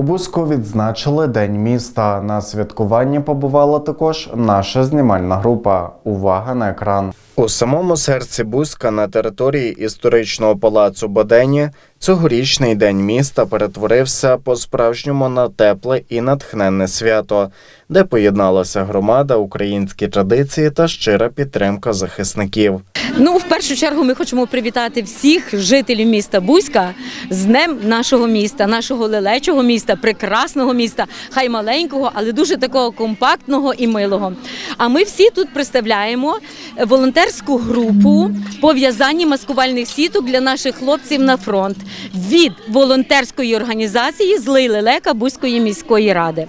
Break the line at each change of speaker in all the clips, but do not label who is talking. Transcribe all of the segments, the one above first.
У відзначили День міста. На святкуванні побувала також наша знімальна група. Увага на екран. У самому серці Бузька на території історичного палацу Бодені цьогорічний день міста перетворився по-справжньому на тепле і натхненне свято, де поєдналася громада, українські традиції та щира підтримка захисників.
Ну, в першу чергу, ми хочемо привітати всіх жителів міста Бузька з днем нашого міста, нашого лелечого міста, прекрасного міста, хай маленького, але дуже такого компактного і милого. А ми всі тут представляємо волонтерську групу по в'язанні маскувальних сіток для наших хлопців на фронт від волонтерської організації Злий лелека Бузької міської ради.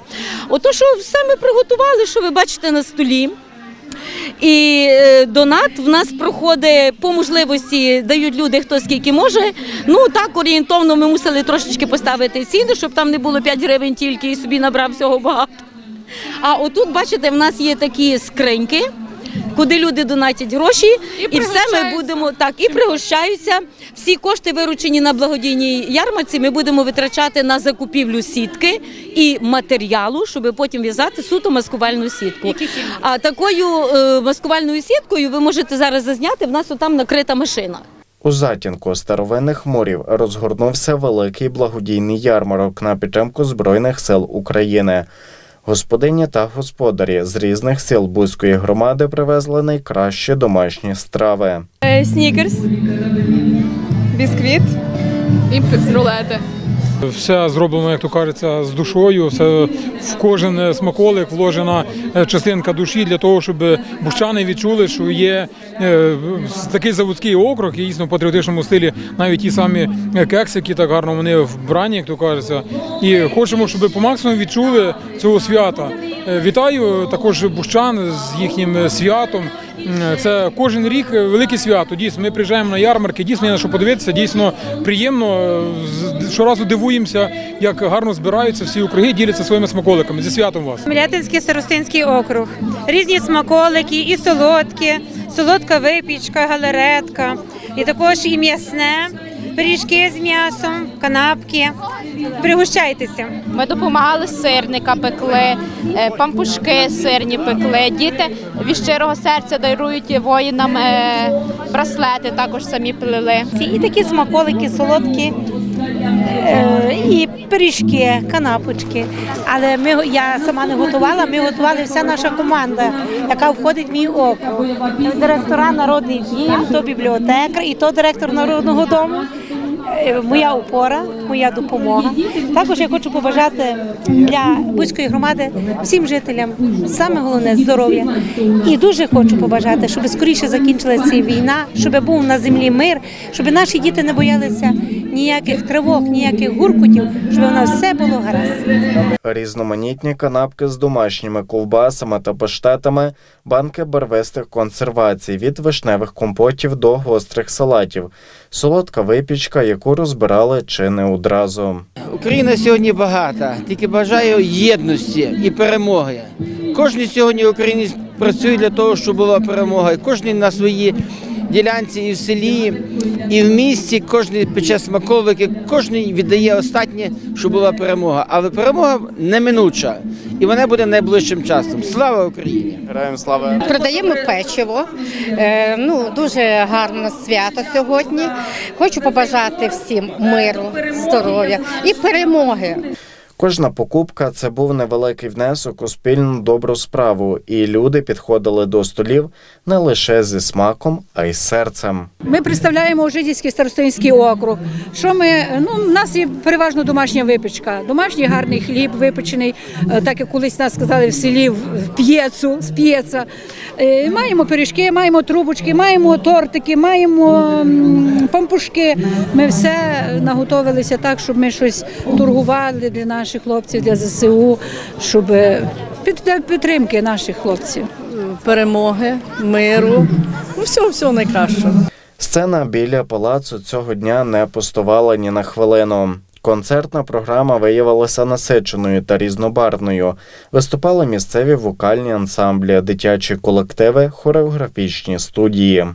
Ото що все ми приготували, що ви бачите на столі. І е, донат в нас проходить по можливості, дають люди хто скільки може. Ну так орієнтовно ми мусили трошечки поставити ціну, щоб там не було 5 гривень тільки і собі набрав всього багато. А отут, бачите, в нас є такі скриньки. Куди люди донатять гроші, і, все ми будемо так і пригощаються. Всі кошти, виручені на благодійній ярмарці, ми будемо витрачати на закупівлю сітки і матеріалу, щоб потім в'язати суто маскувальну сітку. А такою е, маскувальною сіткою ви можете зараз зазняти. В нас там накрита машина.
У затінку старовинних морів розгорнувся великий благодійний ярмарок на підтримку Збройних сил України. Господині та господарі з різних сіл Бузької громади привезли найкращі домашні страви.
Е, Снікерс, бісквіт і рулети.
Все зроблено, як то кажеться, з душою. Все в кожен смаколик вложена е, частинка душі для того, щоб бущани відчули, що є е, такий заводський округ, і дійсно в патріотичному стилі навіть ті самі кексики, так гарно вони вбрані, як то кажеться. І хочемо, щоб по максимуму відчули цього свята. Е, Вітаю також бущан з їхнім святом. М, Це кожен рік велике свято. Дійсно, ми приїжджаємо на ярмарки, дійсно є на що подивитися. Дійсно приємно. З- Щоразу дивуємося, як гарно збираються всі округи, діляться своїми смаколиками. Зі святом вас.
Мілятинський старостинський округ. Різні смаколики, і солодкі, солодка випічка, галеретка, і також і м'ясне, пиріжки з м'ясом, канапки. Пригощайтеся.
Ми допомагали сирника пекли, е, пампушки сирні пекли. Діти від щирого серця дарують воїнам е, браслети, також самі плели.
І такі смаколики солодкі, е, і пиріжки, канапочки. Але ми, я сама не готувала, ми готували вся наша команда, яка входить в мій округ. Директора Народний дім, то бібліотекар і то директор Народного дому. Е, Моя опора, моя допомога. Також я хочу побажати для Бузької громади всім жителям саме головне здоров'я. І дуже хочу побажати, щоб скоріше закінчилася ця війна, щоб був на землі мир, щоб наші діти не боялися ніяких тривог, ніяких гуркутів, щоб у нас все було гаразд.
Різноманітні канапки з домашніми ковбасами та паштетами, банки барвистих консервацій від вишневих компотів до гострих салатів, солодка випічка, яку розбирали чи не одразу.
Україна сьогодні багата, тільки бажаю єдності і перемоги. Кожен сьогодні українець працює для того, щоб була перемога. Кожен на своїй ділянці і в селі, і в місті, кожен пече смаколики, кожен віддає останнє, щоб була перемога. Але перемога неминуча, і вона буде найближчим часом. Слава Україні!
Героям слава!
Продаємо печиво. Е, ну дуже гарне свято сьогодні. Хочу побажати всім миру, здоров'я і перемоги.
Кожна покупка це був невеликий внесок у спільну добру справу, і люди підходили до столів не лише зі смаком, а й серцем.
Ми представляємо Ожидівський старостинський округ. Що ми ну у нас є переважно домашня випічка, домашній гарний хліб випечений, е, так як колись нас сказали в селі в в п'єцу, з п'єца. Е, Маємо пиріжки, маємо трубочки, маємо тортики, маємо пампушки. Ми все наготовилися так, щоб ми щось торгували для наших хлопців, для ЗСУ, щоб для підтримки наших хлопців.
перемоги, миру, ну всього всього найкращого.
Сцена біля палацу цього дня не пустувала ні на хвилину. Концертна програма виявилася насиченою та різнобарвною. Виступали місцеві вокальні ансамблі, дитячі колективи, хореографічні студії.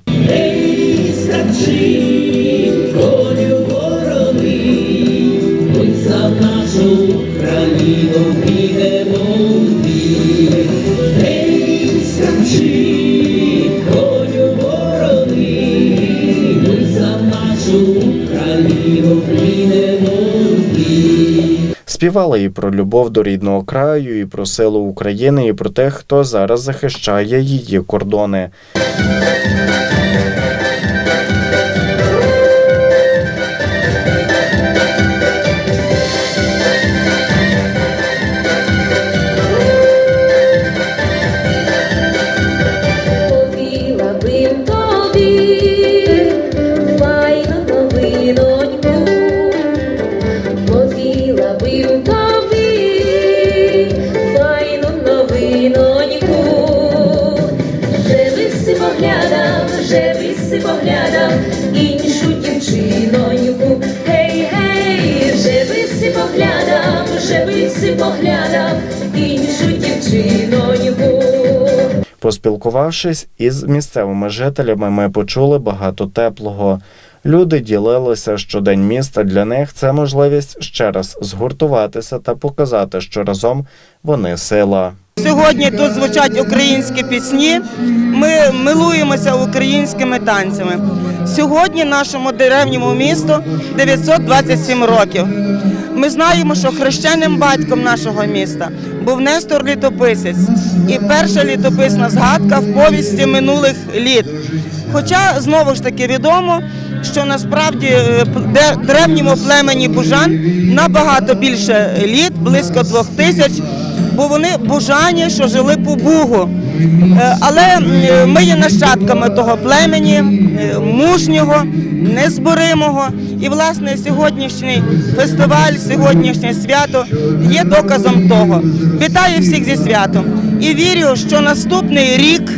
Співали і про любов до рідного краю, і про силу України, і про тих, хто зараз захищає її кордони.
Вже би си поглядав іншу дівчиноньку, гей, гей, вже би си поглядав, вже би си поглядав іншу дівчиноньку.
Поспілкувавшись із місцевими жителями, ми почули багато теплого. Люди ділилися, що День міста для них це можливість ще раз згуртуватися та показати, що разом вони сила.
Сьогодні тут звучать українські пісні. Ми милуємося українськими танцями. Сьогодні нашому деревньому місту 927 років. Ми знаємо, що хрещеним батьком нашого міста був Нестор Літописець. І перша літописна згадка в повісті минулих літ. Хоча знову ж таки відомо, що насправді е, древньому племені Бужан набагато більше літ, близько двох тисяч, бо вони бужані, що жили по Бугу. Е, Але ми є нащадками того племені, е, мужнього, незборимого. І власне сьогоднішній фестиваль, сьогоднішнє свято є доказом того. Вітаю всіх зі святом і вірю, що наступний рік,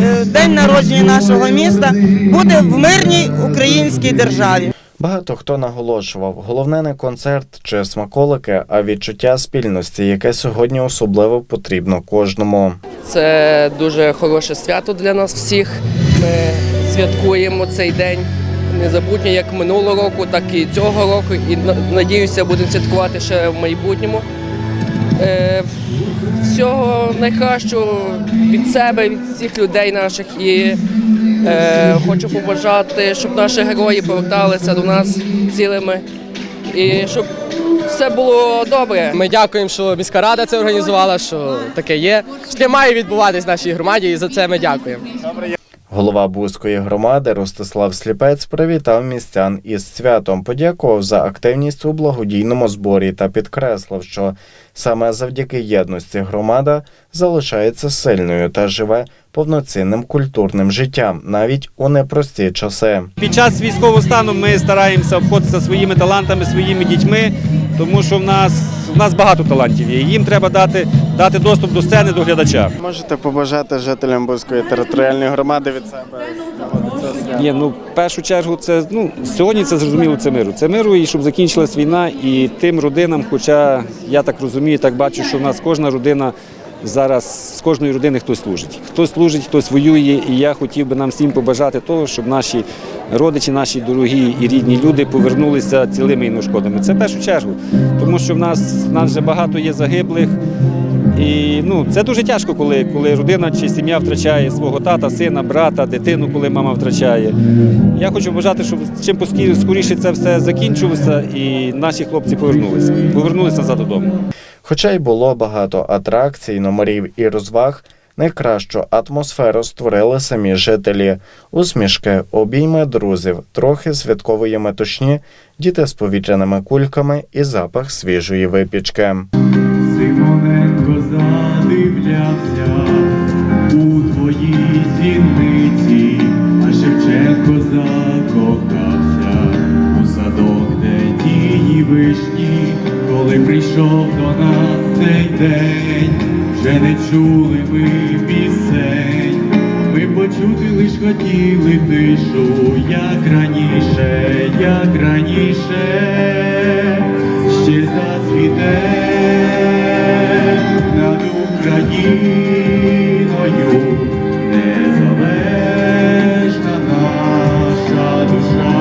е, день народження нашого міста, буде в мирній українській державі.
Багато хто наголошував, головне не концерт чи смаколики, а відчуття спільності, яке сьогодні особливо потрібно кожному.
Це дуже хороше свято для нас всіх. Ми святкуємо цей день незабутньо як минулого року, так і цього року. І на- надіюся, будемо святкувати ще в майбутньому. Е, Всього найкращого від себе, від всіх людей наших. І хочу побажати, щоб наші герої поверталися до нас цілими і щоб все було добре.
Ми дякуємо, що міська рада це організувала, що таке є. Що має відбуватись в нашій громаді, і за це ми дякуємо.
Голова Бузької громади Ростислав Сліпець привітав містян із святом, подякував за активність у благодійному зборі та підкреслив, що саме завдяки єдності громада залишається сильною та живе повноцінним культурним життям навіть у непрості часи.
Під час військового стану ми стараємося обходитися своїми талантами, своїми дітьми, тому що в нас, в нас багато талантів є. Їм треба дати, дати доступ до сцени, до глядача.
Можете побажати жителям Бузької територіальної громади від себе
Ні, ну в першу чергу, це ну сьогодні це зрозуміло. Це миру. Це миру, і щоб закінчилась війна, і тим родинам, хоча я так розумію, так бачу, що в нас кожна родина. Зараз з кожної родини хтось служить. Хтось служить, хтось воює, і я хотів би нам всім побажати того, щоб наші родичі, наші дорогі і рідні люди повернулися цілими і неушкодами. Це в першу чергу, тому що в нас, в нас вже багато є загиблих. І ну, це дуже тяжко, коли, коли родина чи сім'я втрачає свого тата, сина, брата, дитину, коли мама втрачає. Я хочу бажати, щоб чим скоріше це все закінчилося і наші хлопці повернулися. Повернулися назад додому.
Хоча й було багато атракцій, номерів і розваг, найкращу атмосферу створили самі жителі. Усмішки, обійми друзів, трохи святкової метушні, діти з повітряними кульками і запах свіжої випічки.
Симоненко задивлявся у твоїй зіниці, а Шевченко закохався у садок, де тії вишні, коли прийшов до нас цей день, вже не чули ми пісень. Ми почути лиш хотіли тишу, як раніше, як раніше, Сонце зацвіте над Україною, незалежна наша душа,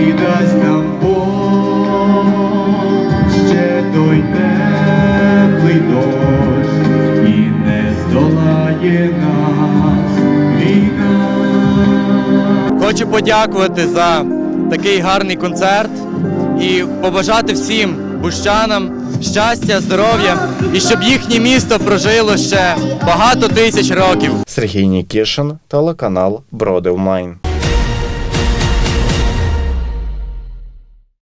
і дасть нам Бог ще той теплий дощ і не здолає нас війна.
Хочу подякувати за такий гарний концерт і побажати всім бущанам щастя, здоров'я і щоб їхнє місто прожило ще багато тисяч років.
Сергій Нікішин, телеканал Бродив Майн.